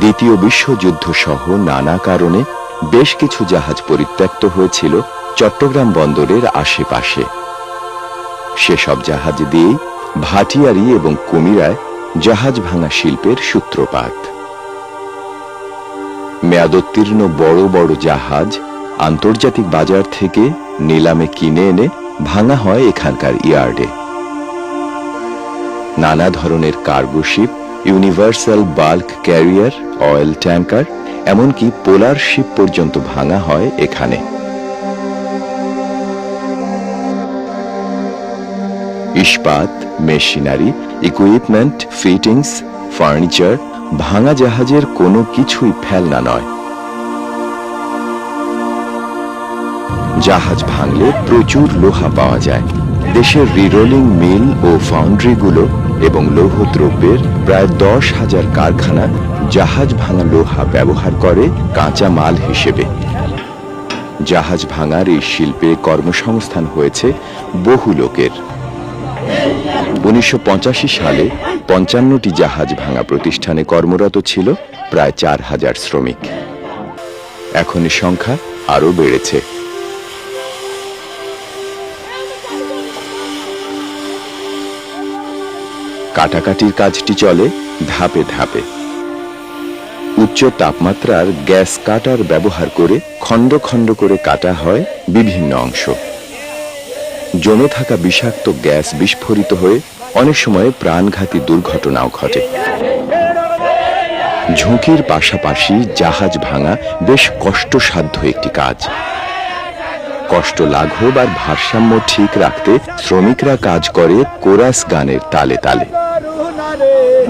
দ্বিতীয় বিশ্বযুদ্ধ সহ নানা কারণে বেশ কিছু জাহাজ পরিত্যক্ত হয়েছিল চট্টগ্রাম বন্দরের আশেপাশে। সেসব জাহাজ দিয়েই ভাটিয়ারি এবং কুমিরায় জাহাজ ভাঙা শিল্পের সূত্রপাত। মেয়াদোত্তীর্ণ বড় বড় জাহাজ আন্তর্জাতিক বাজার থেকে নিলামে কিনে এনে ভাঙা হয় এখানকার ইয়ার্ডে। নানা ধরনের cargo ship, universal bulk carrier, oil tanker, এমনকি পোলার শিপ পর্যন্ত ভাঙা হয় এখানে। ইস্পাত, মেশিনারি, ইকুইপমেন্ট, ফিটিংস, ফার্নিচার, ভাঙা জাহাজের কোনো কিছুই ফেলনা নয়। জাহাজ ভাঙলে প্রচুর লোহা পাওয়া যায়। দেশের রিরোলিং মিল ও ফাউন্ড্রিগুলো এবং লৌহ দ্রব্যের প্রায় দশ হাজার কারখানা জাহাজ ভাঙা লোহা ব্যবহার করে কাঁচা মাল হিসেবে। জাহাজ ভাঙার এই শিল্পে কর্মসংস্থান হয়েছে বহু লোকের। উনিশশো পঁচাশি সালে পঞ্চান্নটি জাহাজ ভাঙা প্রতিষ্ঠানে কর্মরত ছিল প্রায় চার হাজার শ্রমিক। এখন সংখ্যা আরও বেড়েছে। কাটাকাটির কাজটি চলে ধাপে ধাপে। উচ্চ তাপমাত্রার গ্যাস কাটার ব্যবহার করে খণ্ড খণ্ড করে কাটা হয় বিভিন্ন অংশ। জমে থাকা বিষাক্ত গ্যাস বিস্ফোরিত হয়ে অনেক সময় প্রাণঘাতী দুর্ঘটনাও ঘটে। ঝুঁকির পাশাপাশি জাহাজ ভাঙা বেশ কষ্টসাধ্য একটি কাজ। কষ্ট লাঘব আর ভারসাম্য ঠিক রাখতে শ্রমিকরা কাজ করে কোরাস গানের তালে তালে।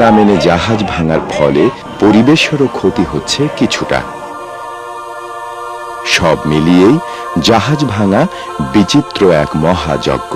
না মেনে জাহাজ ভাঙার ফলে পরিবেশেরও ক্ষতি হচ্ছে কিছুটা। সব মিলিয়েই জাহাজ ভাঙা বিচিত্র এক মহাযজ্ঞ।